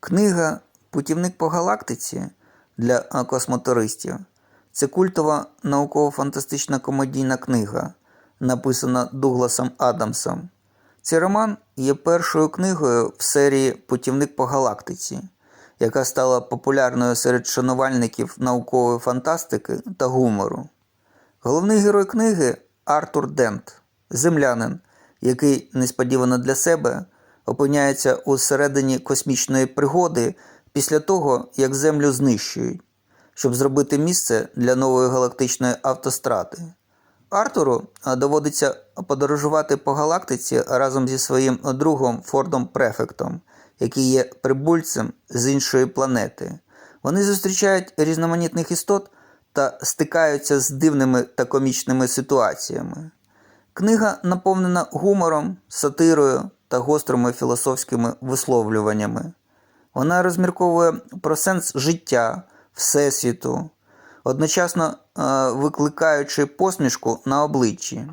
Книга Путівник по галактиці для а, космотуристів це культова науково-фантастична комедійна книга, написана Дугласом Адамсом. Цей роман є першою книгою в серії Путівник по галактиці, яка стала популярною серед шанувальників наукової фантастики та гумору. Головний герой книги Артур Дент, землянин, який несподівано для себе опиняється у середині космічної пригоди після того, як Землю знищують, щоб зробити місце для нової галактичної автостради. Артуру доводиться подорожувати по галактиці разом зі своїм другом Фордом Префектом, який є прибульцем з іншої планети. Вони зустрічають різноманітних істот та стикаються з дивними та комічними ситуаціями. Книга наповнена гумором, сатирою та гострими філософськими висловлюваннями. Вона розмірковує про сенс життя, всесвіту, одночасно е, викликаючи посмішку на обличчі.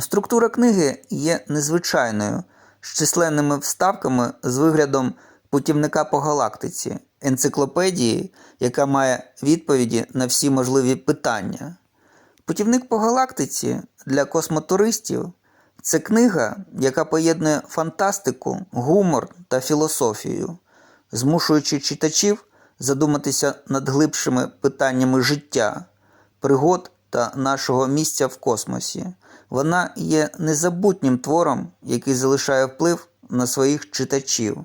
Структура книги є незвичайною, з численними вставками з виглядом путівника по галактиці, енциклопедії, яка має відповіді на всі можливі питання. Путівник по галактиці для космотуристів це книга, яка поєднує фантастику, гумор та філософію, змушуючи читачів задуматися над глибшими питаннями життя, пригод та нашого місця в космосі. Вона є незабутнім твором, який залишає вплив на своїх читачів.